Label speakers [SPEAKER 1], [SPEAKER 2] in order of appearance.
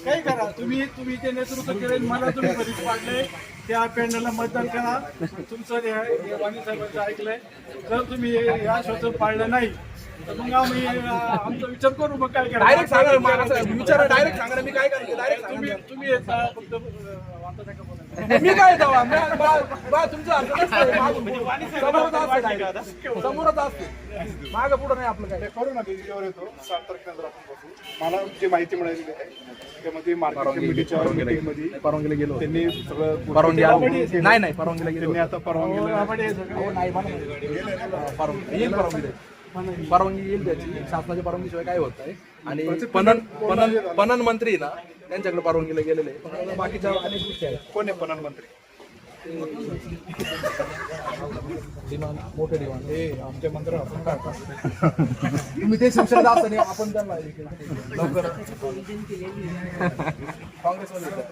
[SPEAKER 1] काही करा तुम्ही तुम्ही ते नेतृत्व केले मला तुम्ही कधीच पाडले त्या पॅनलला मतदान करा तुमचं वाणी साहेबांचं ऐकलंय जर तुम्ही या शोध पाळलं नाही तर मग आम्ही अं, आमचा विचार करू मग काय
[SPEAKER 2] डायरेक्ट सांगा ना, मला असं विचारा डायरेक्ट सांगा ना, मी काय करायचं? डायरेक्ट
[SPEAKER 1] तुम्ही तुम्ही येता फक्त अं, वाचा नका बोला.
[SPEAKER 2] मी काय जावा मी- बा- बा, तुमचं अर्थ नसतंय. मागं- समोरच असते direct. समोरच असते. माग पुढं नाही आपलं काय
[SPEAKER 3] ते करू ना त्याच्यावर येतो. सात आपण बसू. मला जी माहिती मिळालेली आहे त्यामध्ये मार्केट कमिटीच्या मीटिंगमध्ये
[SPEAKER 2] परवानगीला गेलो.
[SPEAKER 3] त्यांनी सगळं
[SPEAKER 2] परवानगी आली. नाही नाही परवानगीला गेलो.
[SPEAKER 3] त्यांनी आता
[SPEAKER 1] आपण हे सगळं-
[SPEAKER 2] हो. परवानगी. येईल परवानगी. परवानगी येईल त्याची. शासनाच्या परवानगीशिवाय काय होत आहे आणि पणन पणन पणन मंत्री ना त्यांच्याकडे परवानगीला गेलेले. आहे. बाकीच्या अनेक गोष्टी आहेत.
[SPEAKER 3] कोण आहे प्रधानमंत्री
[SPEAKER 2] डिमांड मोठे डिमांड. हे आमच्या मंत्र आपण काय तुम्ही ते असताना आपण त्यांना. लवकर काँग्रेसमध्ये